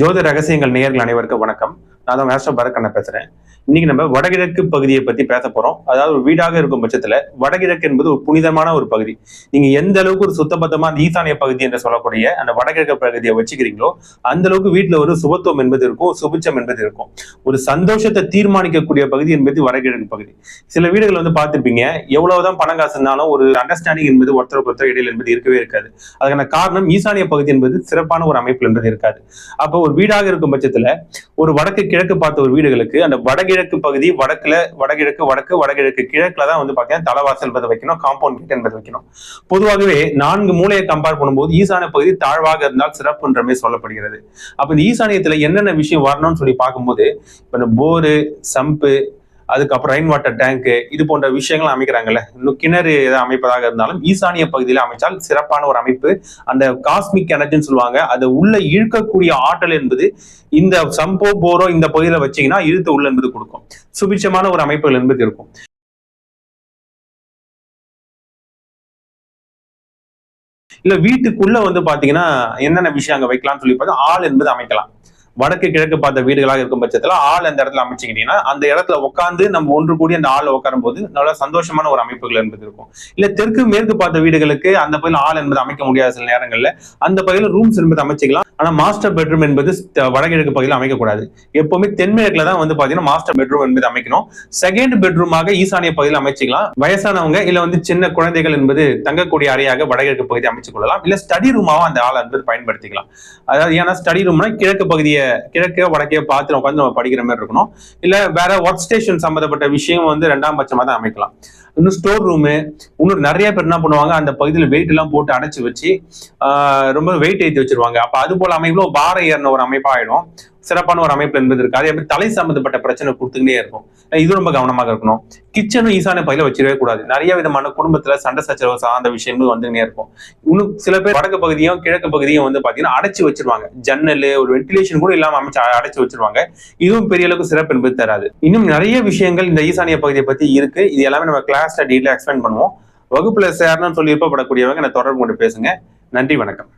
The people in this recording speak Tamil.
ஜோதி ரகசியங்கள் நேயர்கள் அனைவருக்கும் வணக்கம். நான் தான் மேஸ்டர் பரக்கண்ண பேசுறேன். இன்னைக்கு நம்ம வடகிழக்கு பகுதியை பத்தி பேச போறோம். அதாவது ஒரு வீடாக இருக்கும் பட்சத்துல வடகிழக்கு என்பது ஒரு புனிதமான ஒரு பகுதி. நீங்க எந்த அளவுக்கு ஒரு சுத்தபத்தமா அந்த ஈசானிய பகுதி என்று சொல்லக்கூடிய அந்த வடகிழக்கு பகுதியை வச்சுக்கிறீங்களோ அந்த அளவுக்கு வீட்டுல ஒரு சுபத்துவம் என்பது இருக்கும் சுபிச்சம் என்பது இருக்கும். ஒரு சந்தோஷத்தை தீர்மானிக்கக்கூடிய பகுதி என்பது வடகிழக்கு பகுதி. சில வீடுகள் வந்து பார்த்திருப்பீங்க எவ்வளவுதான் பணம் காசு இருந்தாலும் ஒரு அண்டர்ஸ்டாண்டிங் என்பது ஒருத்தருக்கு ஒருத்தர் இடையில என்பது இருக்கவே இருக்காது. அதுக்கான காரணம் ஈசானிய பகுதி என்பது சிறப்பான ஒரு அமைப்பு என்பது இருக்காது. அப்போ ஒரு வீடாக இருக்கும் பட்சத்துல ஒரு வடக்கு கிழக்கு பார்த்த ஒரு வீடுகளுக்கு அந்த வடகிழக்கு பகுதி வடக்குல வடகிழக்கு வடக்கு வடகிழக்கு கிழக்குல தான் வந்து பாத்தீங்கன்னா தலைவாசல் என்பதை வைக்கணும் காம்பவுண்ட் கேட் என்பது வைக்கணும். பொதுவாகவே நான்கு மூலையை கம்பேர் பண்ணும்போது ஈசான பகுதி தாழ்வாக இருந்தால் சிறப்புன்ற மாதிரி சொல்லப்படுகிறது. அப்ப இந்த ஈசானியத்துல என்னென்ன விஷயம் வரணும்னு சொல்லி பார்க்கும்போது இப்ப இந்த போரு சம்பு அதுக்கப்புறம் ரெயின் வாட்டர் டேங்க் இது போன்ற விஷயங்கள் அமைக்கிறாங்கல்ல. இன்னும் கிணறு எதாவது அமைப்பதாக இருந்தாலும் ஈசானிய பகுதியில அமைச்சால் சிறப்பான ஒரு அமைப்பு. அந்த காஸ்மிக் எனர்ஜின்னு சொல்லுவாங்க அதை உள்ள இழுக்கக்கூடிய ஆற்றல் என்பது இந்த சம்போ போரோ இந்த பகுதியில வச்சீங்கன்னா இழுத்து உள்ள என்பது கொடுக்கும். சுபிட்சமான ஒரு அமைப்புகள் என்பது இருக்கும். இல்ல வீட்டுக்குள்ள வந்து பாத்தீங்கன்னா என்னென்ன விஷயம் அங்க வைக்கலாம்னு சொல்லி பார்த்தா ஆள் என்பது அமைக்கலாம். வடக்கு கிழக்கு பார்த்த வீடுகளாக இருக்கும் பட்சத்துல ஆள் அந்த இடத்துல அமைச்சுக்கிட்டீங்கன்னா அந்த இடத்துல உட்காந்து நம்ம ஒன்று கூடி அந்த ஆள் உட்காரும் போது நல்ல சந்தோஷமான ஒரு அமைப்புகள் என்பது இருக்கும். இல்ல தெற்கு மேற்கு பார்த்த வீடுகளுக்கு அந்த பகுதியில் ஆள் என்பது அமைக்க முடியாத சில நேரங்கள்ல அந்த பகுதியில் ரூம்ஸ் என்பது அமைச்சிக்கலாம். ஆனா மாஸ்டர் பெட்ரூம் என்பது வடகிழக்கு பகுதியில் அமைக்கக்கூடாது. எப்பவுமே தென்மேற்குல தான் வந்து பாத்தீங்கன்னா மாஸ்டர் பெட்ரூம் என்பது அமைக்கணும். செகண்ட் பெட்ரூமாக ஈசானிய பகுதியில் அமைச்சிக்கலாம். வயசானவங்க இல்ல வந்து சின்ன குழந்தைகள் என்பது தங்கக்கூடிய அறையாக வடகிழக்கு பகுதியை அமைச்சு கொள்ளலாம். இல்ல ஸ்டடி ரூமாவும் அந்த ஆள் என்பது பயன்படுத்திக்கலாம். அதாவது ஏன்னா ஸ்டடி ரூம்னா கிழக்கு பகுதியை கிழக்கே வடக்கே பார்த்து உட்காந்து நம்ம படிக்கிற மாதிரி இருக்கணும். இல்ல வேற ஒர்க் ஸ்டேஷன் சம்பந்தப்பட்ட விஷயம் வந்து ரெண்டாம் பட்சமா தான் அமைக்கலாம். இன்னும் ஸ்டோர் ரூமு இன்னும் நிறைய பேர் என்ன பண்ணுவாங்க அந்த பகுதியில் வெயிட் எல்லாம் போட்டு அடைச்சு வச்சு ஆஹ் ரொம்ப வெயிட் ஏற்றி வச்சிருவாங்க. அப்ப அது போல அமைப்புல பாரம் ஏறின ஒரு அமைப்பாயிடும். சிறப்பான ஒரு அமைப்பு என்பது இருக்கு. அதே மாதிரி தலை சம்பந்தப்பட்ட பிரச்சனை கொடுத்துக்கிட்டே இருக்கும். இது ரொம்ப கவனமாக இருக்கணும். கிச்சனும் ஈசான பகுதியில் வச்சிடவே கூடாது. நிறைய விதமான குடும்பத்துல சண்டை சச்சரவு சார்ந்த விஷயங்கள் வந்துகிட்டே இருக்கும். இன்னும் சில பேர் வடக்கு பகுதியும் கிழக்கு பகுதியும் வந்து பாத்தீங்கன்னா அடைச்சு வச்சிருவாங்க. ஜன்னல் ஒரு வென்டிலேஷன் கூட இல்லாம அமைச்சு அடைச்சு வச்சிருவாங்க. இதுவும் பெரிய அளவுக்கு சிறப்பு என்பது தராது. இன்னும் நிறைய விஷயங்கள் இந்த ஈசானிய பகுதியை பத்தி இருக்கு. இது எல்லாமே நம்ம கிளாஸ்ல டீட்டெயில் எக்ஸ்பிளைன் பண்ணுவோம். வகுப்புல சேரணும்னு சொல்லி விருப்பப்படக்கூடியவங்க நான் தொடர்பு கொண்டு பேசுங்க. நன்றி வணக்கம்.